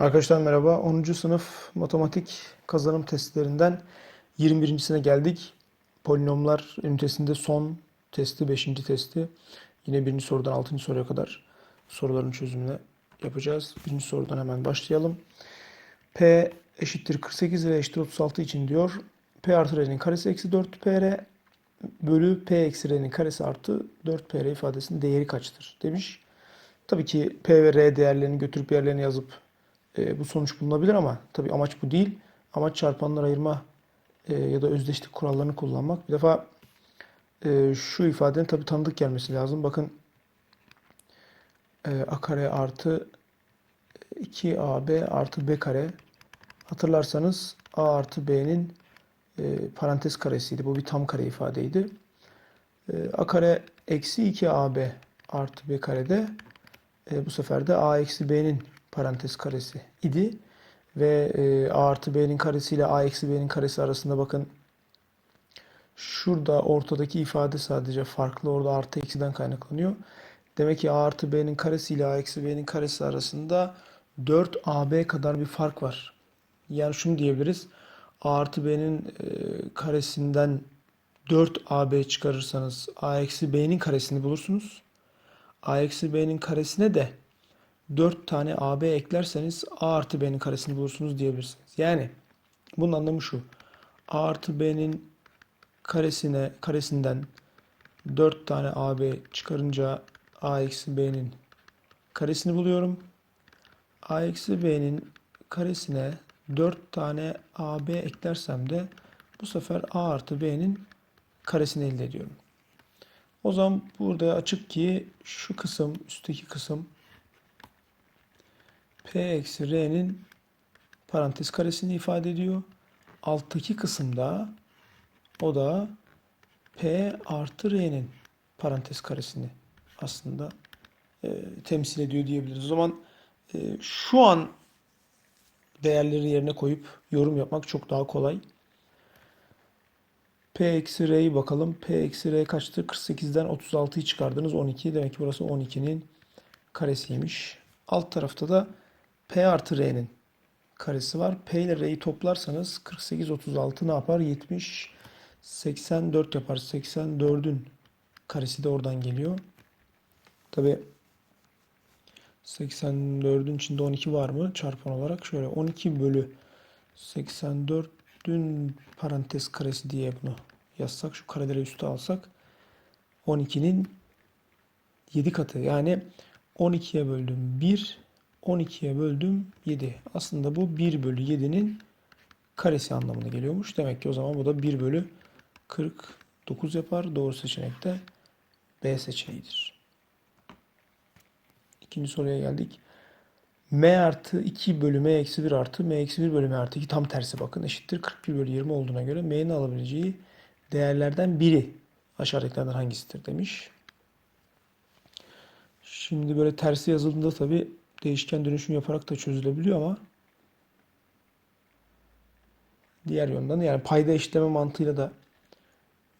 Arkadaşlar merhaba. 10. sınıf matematik kazanım testlerinden 21.sine geldik. Polinomlar ünitesinde son testi, 5. testi. Yine birinci sorudan 6. soruya kadar soruların çözümünü yapacağız. Birinci sorudan hemen başlayalım. P eşittir 48 ve eşittir 36 için diyor. P artı R'nin karesi eksi 4PR bölü P eksi R'nin karesi artı 4PR ifadesinin değeri kaçtır demiş. Tabii ki P ve R değerlerini götürüp yerlerine yazıp e, bu sonuç bulunabilir ama tabii amaç bu değil. Amaç çarpanlar ayırma e, ya da özdeşlik kurallarını kullanmak. Bir defa e, şu ifadenin tabii tanıdık gelmesi lazım. Bakın e, a kare artı 2ab artı b kare. Hatırlarsanız a artı b'nin e, parantez karesiydi. Bu bir tam kare ifadeydi. E, a kare eksi 2ab artı b karede e, bu sefer de a eksi b'nin parantez karesi idi. Ve e, a artı b'nin karesi ile a eksi b'nin karesi arasında bakın şurada ortadaki ifade sadece farklı. Orada artı eksiden kaynaklanıyor. Demek ki a artı b'nin karesi ile a eksi b'nin karesi arasında 4ab kadar bir fark var. Yani şunu diyebiliriz. a artı b'nin e, karesinden 4ab çıkarırsanız a eksi b'nin karesini bulursunuz. a eksi b'nin karesine de 4 tane AB eklerseniz A artı B'nin karesini bulursunuz diyebilirsiniz. Yani bunun anlamı şu. A artı B'nin karesine karesinden 4 tane AB çıkarınca A eksi B'nin karesini buluyorum. A eksi B'nin karesine 4 tane AB eklersem de bu sefer A artı B'nin karesini elde ediyorum. O zaman burada açık ki şu kısım, üstteki kısım P eksi R'nin parantez karesini ifade ediyor. Alttaki kısımda o da P artı R'nin parantez karesini aslında e, temsil ediyor diyebiliriz. O zaman e, şu an değerleri yerine koyup yorum yapmak çok daha kolay. P eksi R'yi bakalım. P eksi R kaçtır? 48'den 36'yı çıkardınız. 12. Demek ki burası 12'nin karesiymiş. Alt tarafta da P artı R'nin karesi var. P ile R'yi toplarsanız 48, 36 ne yapar? 70, 84 yapar. 84'ün karesi de oradan geliyor. Tabi 84'ün içinde 12 var mı? Çarpan olarak şöyle 12 bölü 84'ün parantez karesi diye bunu yazsak. Şu kareleri üste alsak 12'nin 7 katı. Yani 12'ye böldüm 1 12'ye böldüm 7. Aslında bu 1 bölü 7'nin karesi anlamına geliyormuş. Demek ki o zaman bu da 1 bölü 49 yapar. Doğru seçenek de B seçeneğidir. İkinci soruya geldik. M artı 2 bölü M eksi 1 artı M eksi 1 bölü M artı 2 tam tersi bakın eşittir 41 bölü 20 olduğuna göre M'nin alabileceği değerlerden biri aşağıdakilerden hangisidir demiş. Şimdi böyle tersi yazıldığında tabi değişken dönüşüm yaparak da çözülebiliyor ama diğer yönden yani payda eşitleme mantığıyla da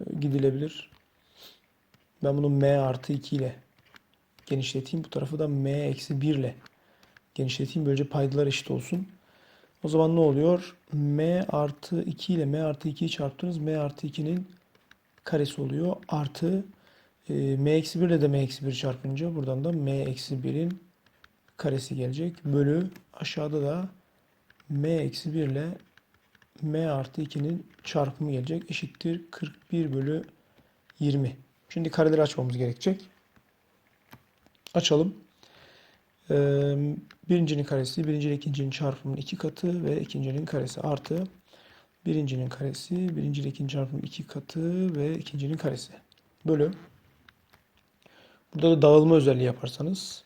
e, gidilebilir. Ben bunu m artı 2 ile genişleteyim. Bu tarafı da m eksi 1 ile genişleteyim. Böylece paydalar eşit olsun. O zaman ne oluyor? m artı 2 ile m artı 2'yi çarptınız. m artı 2'nin karesi oluyor. Artı e, m eksi 1 ile de m eksi 1 çarpınca buradan da m eksi 1'in karesi gelecek. Bölü aşağıda da m eksi 1 ile m artı 2'nin çarpımı gelecek. Eşittir 41 bölü 20. Şimdi kareleri açmamız gerekecek. Açalım. Ee, birincinin karesi, birinci ile ikincinin çarpımının iki katı ve ikincinin karesi artı birincinin karesi, birinci ile ikinci çarpımının iki katı ve ikincinin karesi. Bölü. Burada da dağılma özelliği yaparsanız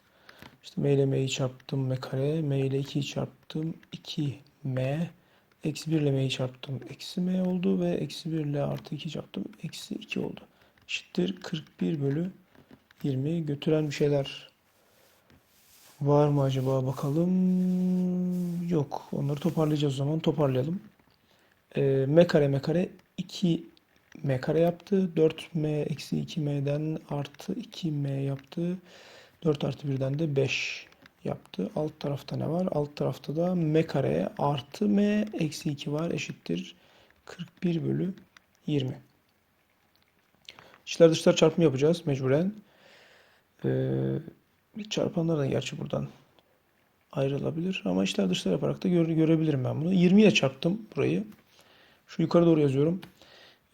işte m ile m'yi çarptım m kare. m ile 2'yi çarptım 2m. Eksi 1 ile m'yi çarptım. Eksi m oldu ve eksi 1 ile artı 2 çarptım. Eksi 2 oldu. Eşittir 41 bölü 20. Götüren bir şeyler var mı acaba bakalım. Yok. Onları toparlayacağız o zaman. Toparlayalım. E, m kare m kare 2 m kare yaptı. 4m eksi 2m'den artı 2m yaptı. 4 artı 1'den de 5 yaptı. Alt tarafta ne var? Alt tarafta da m kare artı m eksi 2 var eşittir 41 bölü 20. İçler dışlar çarpımı yapacağız mecburen. Ee, çarpanlar da gerçi buradan ayrılabilir. Ama içler dışlar yaparak da göre, görebilirim ben bunu. 20 ile çarptım burayı. Şu yukarı doğru yazıyorum.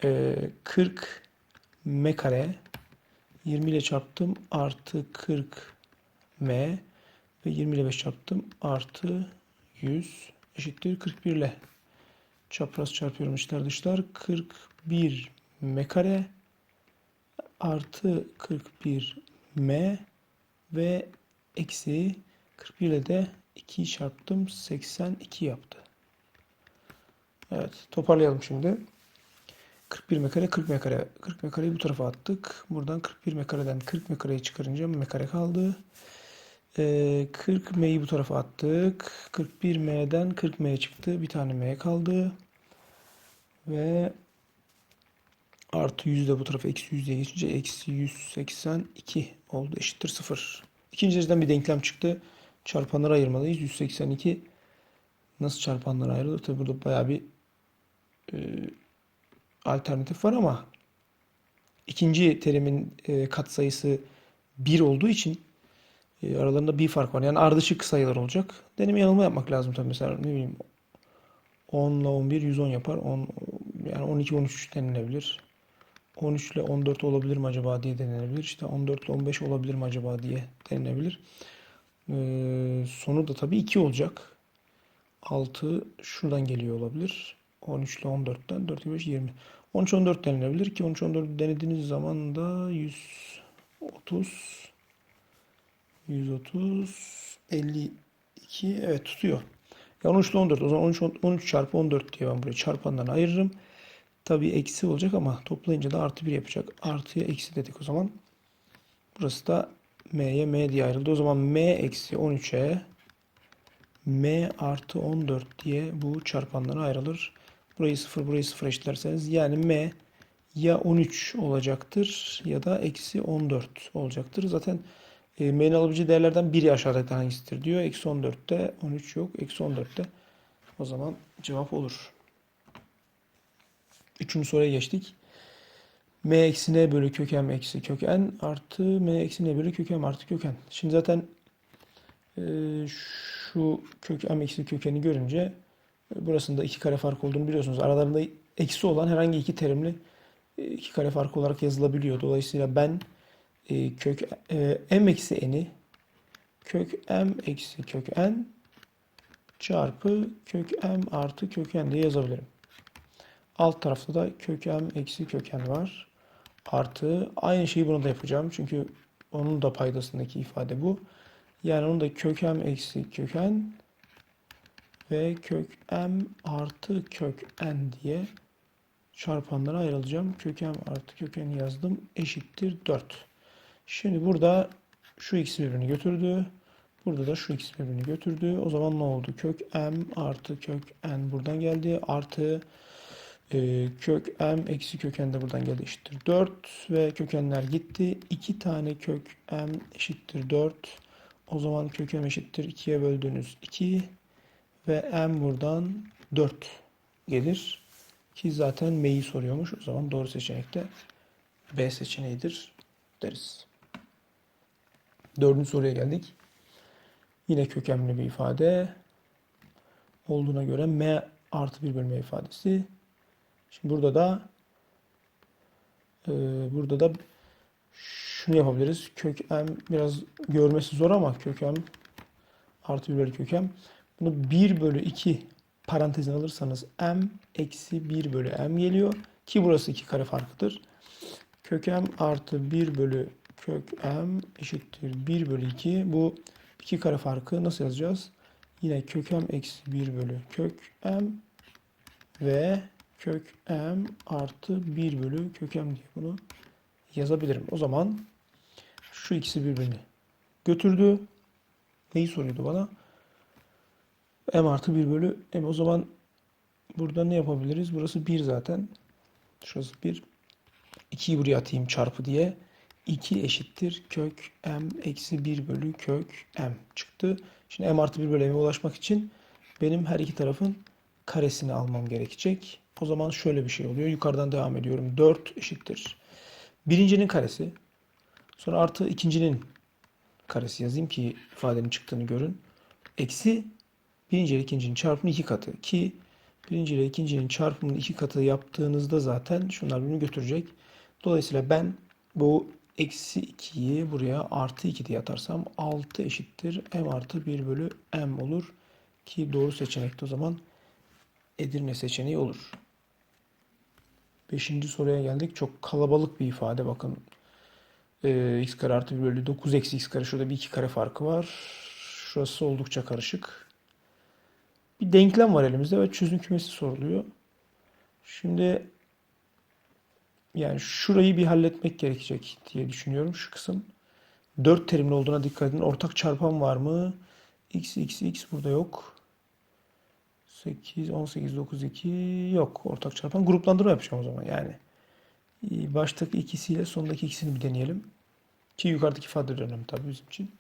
Ee, 40 m kare 20 ile çarptım artı 40 m ve 20 ile 5 çarptım artı 100 eşittir 41 ile çapraz çarpıyorum içler dışlar 41 m kare artı 41 m ve eksi 41 ile de 2'yi çarptım 82 yaptı. Evet toparlayalım şimdi. 41 m kare 40 m kare 40 m kareyi bu tarafa attık. Buradan 41 m kareden 40 m kareyi çıkarınca m kare kaldı. Ee, 40 m'yi bu tarafa attık. 41 m'den 40 m çıktı. Bir tane m kaldı. Ve artı 100 de bu tarafa eksi 100 diye geçince eksi 182 oldu. Eşittir 0. İkinci dereceden bir denklem çıktı. Çarpanları ayırmalıyız. 182 nasıl çarpanlara ayrılır? Tabi burada bayağı bir e, alternatif var ama ikinci terimin e, katsayısı 1 olduğu için e, aralarında bir fark var. Yani ardışık sayılar olacak. Deneme yanılma yapmak lazım tabii. Mesela ne bileyim 10 ile 11 110 yapar. 10 yani 12 13 denilebilir. 13 ile 14 olabilir mi acaba diye denilebilir. İşte 14 ile 15 olabilir mi acaba diye denilebilir. Ee, sonu da tabii 2 olacak. 6 şuradan geliyor olabilir. 13 ile 14'ten 4 5 20. 13 14 denilebilir ki 13 14 denediğiniz zaman da 130 130 52 evet tutuyor. Ya 13 ile 14 o zaman 13 13 çarpı 14 diye ben buraya çarpandan ayırırım. Tabii eksi olacak ama toplayınca da artı 1 yapacak. Artıya eksi dedik o zaman. Burası da m'ye m diye ayrıldı. O zaman m eksi 13'e m artı 14 diye bu çarpanlara ayrılır. Burayı 0 burayı 0 eşitlerseniz yani m ya 13 olacaktır ya da eksi 14 olacaktır. Zaten e, m'nin alabileceği değerlerden biri aşağıdaki hangisidir diyor. Eksi 14'te 13 yok. Eksi 14'te o zaman cevap olur. Üçüncü soruya geçtik. m eksi n bölü kök m eksi kök n artı m eksi n bölü kök m artı kök n. Şimdi zaten e, şu kök m eksi kök n'i görünce burasında iki kare fark olduğunu biliyorsunuz. Aralarında eksi olan herhangi iki terimli e, iki kare farkı olarak yazılabiliyor. Dolayısıyla ben e, kök e, m eksi n'i kök m eksi kök n çarpı kök m artı kök n diye yazabilirim. Alt tarafta da kök m eksi kök n var. Artı aynı şeyi bunu da yapacağım. Çünkü onun da paydasındaki ifade bu. Yani onu da kök m eksi kök n ve kök m artı kök n diye çarpanlara ayrılacağım. Kök m artı kök n yazdım. Eşittir 4. Şimdi burada şu x birbirini götürdü. Burada da şu x birbirini götürdü. O zaman ne oldu? Kök m artı kök n buradan geldi. Artı e, kök m eksi köken de buradan geldi eşittir 4 ve kökenler gitti. 2 tane kök m eşittir 4. O zaman kök m eşittir 2'ye böldüğünüz 2 ve m buradan 4 gelir. Ki zaten m'yi soruyormuş. O zaman doğru seçenek de B seçeneğidir deriz. Dördüncü soruya geldik. Yine kökemli bir ifade olduğuna göre m artı bir bölme ifadesi. Şimdi burada da e, burada da şunu yapabiliriz. Kök m biraz görmesi zor ama kök m artı 1 bölü kök m. Bunu 1 bölü 2 parantezine alırsanız m eksi 1 bölü m geliyor. Ki burası 2 kare farkıdır. Kök m artı 1 bölü kök m eşittir 1 bölü 2. Bu 2 kare farkı nasıl yazacağız? Yine kök m eksi 1 bölü kök m ve kök m artı 1 bölü kök m diye bunu yazabilirim. O zaman şu ikisi birbirini götürdü. Neyi soruyordu bana? M artı 1 bölü m. O zaman burada ne yapabiliriz? Burası 1 zaten. Şurası 1. 2'yi buraya atayım çarpı diye. 2 eşittir kök m eksi 1 bölü kök m çıktı. Şimdi m artı 1 bölü m'e ulaşmak için benim her iki tarafın karesini almam gerekecek. O zaman şöyle bir şey oluyor. Yukarıdan devam ediyorum. 4 eşittir. Birincinin karesi. Sonra artı ikincinin karesi yazayım ki ifadenin çıktığını görün. Eksi birinci ile ikincinin çarpımı iki katı. Ki birinci ile ikincinin çarpımını iki katı yaptığınızda zaten şunlar birbirini götürecek. Dolayısıyla ben bu eksi 2'yi buraya artı 2 diye atarsam 6 eşittir m artı 1 bölü m olur. Ki doğru seçenek de o zaman Edirne seçeneği olur. Beşinci soruya geldik. Çok kalabalık bir ifade. Bakın e, x kare artı 1 bölü 9 eksi x kare. Şurada bir iki kare farkı var. Şurası oldukça karışık. Bir denklem var elimizde ve çözüm kümesi soruluyor. Şimdi yani şurayı bir halletmek gerekecek diye düşünüyorum şu kısım. 4 terimli olduğuna dikkat edin. Ortak çarpan var mı? x, x, x burada yok. 8, 18, 9, 2 yok. Ortak çarpan. Gruplandırma yapacağım o zaman yani. Ee, Baştaki ikisiyle sondaki ikisini bir deneyelim. Ki yukarıdaki ifade de önemli tabii bizim için.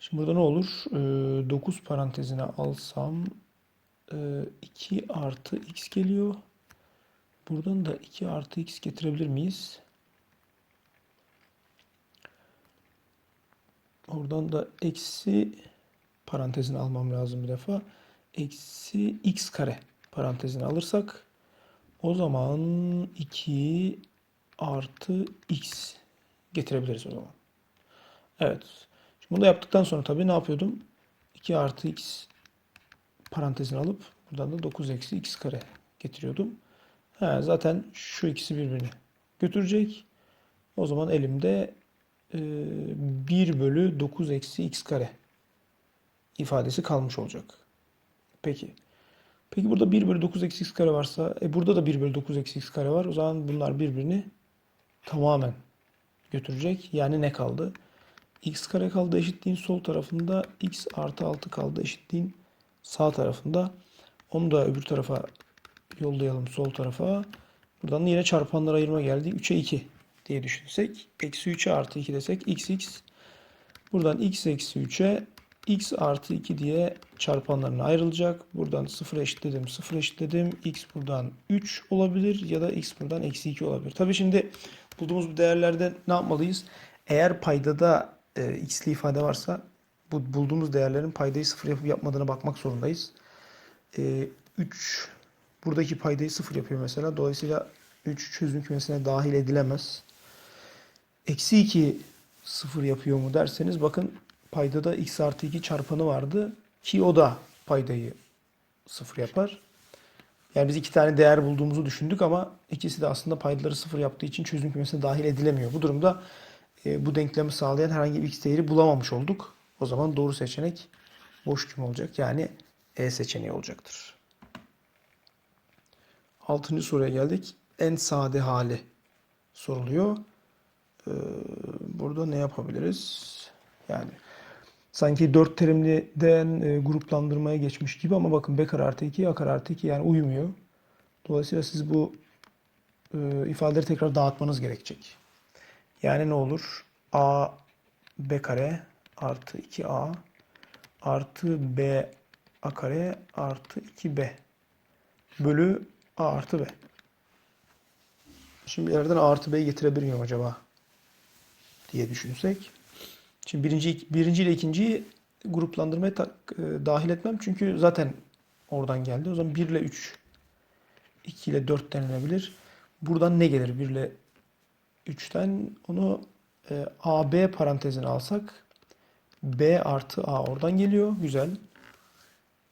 Şimdi burada ne olur? Ee, 9 parantezine alsam 2 artı x geliyor. Buradan da 2 artı x getirebilir miyiz? Oradan da eksi parantezini almam lazım bir defa. Eksi x kare parantezini alırsak o zaman 2 artı x getirebiliriz o zaman. Evet. Şimdi bunu da yaptıktan sonra tabii ne yapıyordum? 2 artı x parantezini alıp buradan da 9 eksi x kare getiriyordum. Ha, zaten şu ikisi birbirini götürecek. O zaman elimde e, 1 bölü 9 eksi x kare ifadesi kalmış olacak. Peki. Peki burada 1 bölü 9 eksi x kare varsa e burada da 1 bölü 9 eksi x kare var. O zaman bunlar birbirini tamamen götürecek. Yani ne kaldı? x kare kaldı eşitliğin sol tarafında. x artı 6 kaldı eşitliğin sağ tarafında. Onu da öbür tarafa yollayalım sol tarafa. Buradan da yine çarpanlar ayırma geldi. 3'e 2 diye düşünsek. Eksi 3'e artı 2 desek x x. Buradan x eksi 3'e x artı 2 diye çarpanlarına ayrılacak. Buradan 0 eşitledim 0 eşitledim. x buradan 3 olabilir ya da x buradan eksi 2 olabilir. Tabii şimdi bulduğumuz bu değerlerde ne yapmalıyız? Eğer paydada e, x'li ifade varsa bu bulduğumuz değerlerin paydayı 0 yapıp yapmadığına bakmak zorundayız. E, 3 buradaki paydayı 0 yapıyor mesela. Dolayısıyla 3 çözüm kümesine dahil edilemez. Eksi 2 0 yapıyor mu derseniz bakın paydada x artı 2 çarpanı vardı ki o da paydayı 0 yapar. Yani biz iki tane değer bulduğumuzu düşündük ama ikisi de aslında paydaları 0 yaptığı için çözüm kümesine dahil edilemiyor. Bu durumda e, bu denklemi sağlayan herhangi bir x değeri bulamamış olduk. O zaman doğru seçenek boş küme olacak. Yani E seçeneği olacaktır. Altıncı soruya geldik. En sade hali soruluyor. Ee, burada ne yapabiliriz? Yani sanki dört terimliden e, gruplandırmaya geçmiş gibi ama bakın B kare artı 2, A kare artı 2 yani uymuyor. Dolayısıyla siz bu e, ifadeleri tekrar dağıtmanız gerekecek. Yani ne olur? A B kare artı 2A artı B A kare artı 2B bölü A artı B. Şimdi yerden A artı B'yi getirebilir miyim acaba? diye düşünsek. Şimdi birinci, birinci ile ikinciyi gruplandırmaya tak, e, dahil etmem. Çünkü zaten oradan geldi. O zaman 1 ile 3, 2 ile 4 denilebilir. Buradan ne gelir? 1 ile 3'ten onu e, AB parantezine alsak B artı A oradan geliyor. Güzel.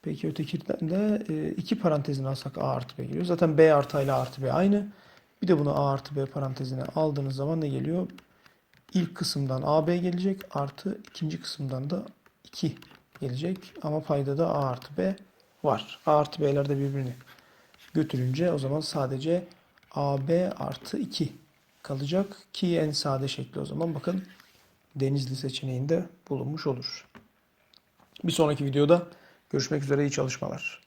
Peki ötekinden de e, iki parantezine alsak A artı B geliyor. Zaten B artı A ile A artı B aynı. Bir de bunu A artı B parantezine aldığınız zaman ne geliyor? İlk kısımdan AB gelecek artı ikinci kısımdan da 2 gelecek. Ama payda da A artı B var. A artı B'ler de birbirini götürünce o zaman sadece AB artı 2 kalacak. Ki en sade şekli o zaman bakın Denizli seçeneğinde bulunmuş olur. Bir sonraki videoda görüşmek üzere iyi çalışmalar.